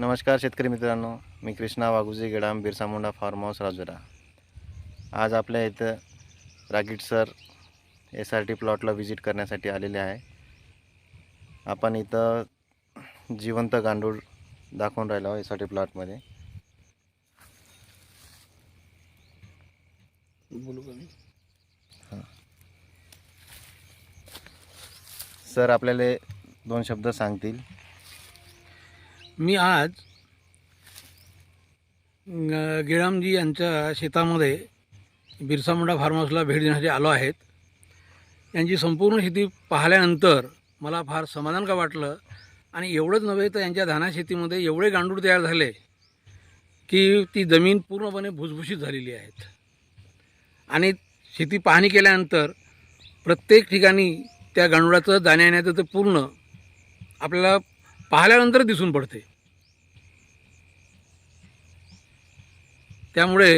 नमस्कार शेतकरी मित्रांनो मी कृष्णा वाघुजी गेडाम बिरसा मुंडा फार्म हाऊस राजुरा. आज आपल्या इथं Ragit sir S R T प्लॉटला visit करण्यासाठी आलेले आहे. आपण इथं जिवंत गांडूळ दाखवून राहिलो एस आर टी प्लॉटमध्ये सर आपल्याला दोन शब्द सांगतील. मी आज गिळामजी यांच्या शेतामध्ये बिरसा मुंडा फार्म हाऊसला भेट देण्यासाठी आलो आहेत. यांची संपूर्ण शेती पाहिल्यानंतर मला फार समाधान का वाटलं आणि एवढंच नव्हे तर यांच्या धाना शेतीमध्ये एवढे गांडूळ तयार झाले की ती जमीन पूर्णपणे भुसभुशीत झालेली आहेत. आणि शेती पाहणी केल्यानंतर प्रत्येक ठिकाणी त्या गांडुळाचं दाण्या येण्याचं ते पूर्ण आपल्याला पाहिल्यानंतर दिसून पडते. त्यामुळे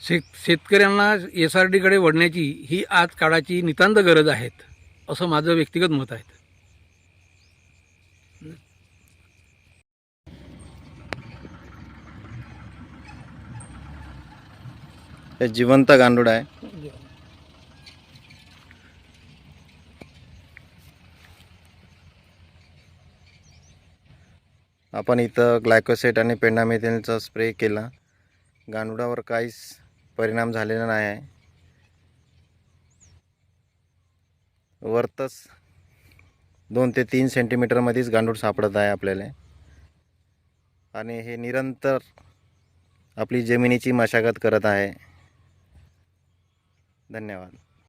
शेत शेतकऱ्यांना एस आर डीकडे वळण्याची ही आज काळाची नितांत गरज आहेत असं माझं व्यक्तिगत मत आहे. हे जिवंत गांडूळ आहे. आपण इथं ग्लायकोसेट आणि पेंडामेथिनचा स्प्रे केला. गांडुळावर काहीच परिणाम झालेला नाही आहे. वरतच दोन ते तीन सेंटीमीटरमध्येच गांडूळ सापडत आहे आपल्याला. आणि हे निरंतर आपली जमिनीची मशागत करत आहे. धन्यवाद.